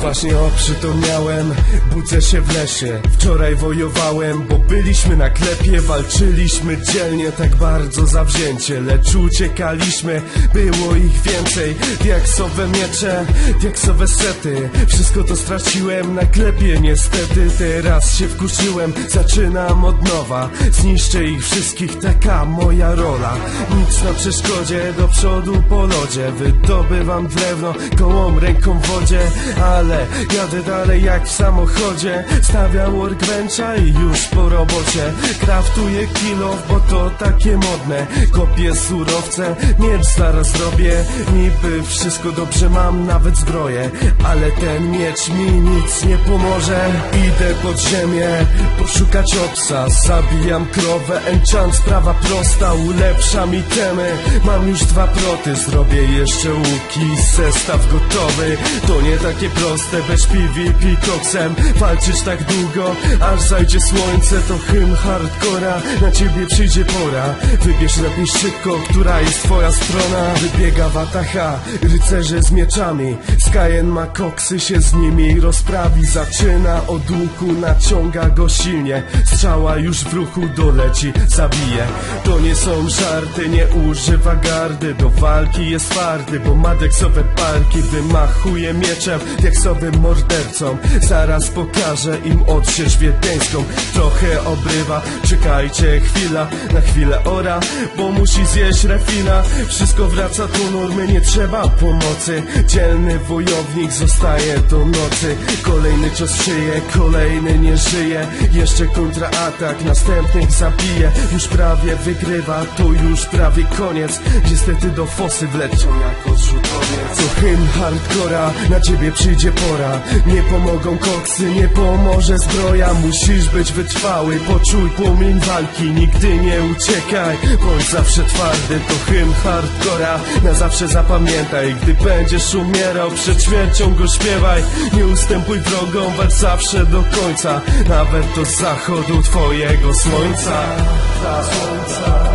Właśnie oprzytomniałem, budzę się w lesie. Wczoraj wojowałem, bo byliśmy na klepie Walczyliśmy dzielnie, tak bardzo zawzięcie Lecz uciekaliśmy, było ich więcej. Diaksowe miecze, diaksowe sety. Wszystko to straciłem na klepie niestety. Teraz się wkurzyłem, zaczynam od nowa. Zniszczę ich wszystkich, taka moja rola. Nic na przeszkodzie, do przodu po lodzie. Wydobywam drewno, kołom ręką w wodzie Ale jadę dalej jak w samochodzie. Stawiam workbencha i już po robocie. Kraftuję kilo, bo to takie modne. Kopię surowce, miecz zaraz robię Niby wszystko dobrze mam, nawet zbroję. Ale ten miecz mi nic nie pomoże. Idę pod ziemię, poszukać obsa Zabijam krowę, enchant sprawa prosta. Ulepsza mi temy, mam już dwa proty Zrobię jeszcze łuki, zestaw gotowy To nie takie proste, bez PvP koksem. Walczyć tak długo, aż zajdzie słońce To hymn hardcora, na ciebie przyjdzie pora. Wybierz lepiej szybko, która jest twoja strona. Wybiega Wataha, rycerze z mieczami. Skyen ma koksy, się z nimi rozprawi. Zaczyna od łuku, naciąga go silnie. Strzała już w ruchu doleci, zabije. To nie są żarty, nie używa gardy. Do walki jest twardy, bo ma deksowe parki Wymachuje mieczem, deksowym mordercom Zaraz pokażę im odsiecz wiedeńską. Trochę obrywa, czekajcie chwila Na chwilę ora, bo musi zjeść refina. Wszystko wraca do normy, nie trzeba pomocy. Dzielny wojownik zostaje do nocy. Kolejny cios w szyję, kolejny nie żyje. Jeszcze kontraatak, następnych zabije. Już prawie wygrywa, to już prawie koniec. Niestety do fosy wleciał jako zrzutowiec. To hymn hardcora, na ciebie przyjdzie pora. Nie pomogą koksy, nie pomoże zbroja. Musisz być wytrwały, poczuj płomień walki. Nigdy nie uciekaj, bądź zawsze twardy To hymn hardcora, na zawsze zapamiętaj Gdy będziesz umierał, przed śmiercią go śpiewaj. Nie ustępuj wrogom, walcz zawsze do końca. Nawet do zachodu twojego słońca. Słońca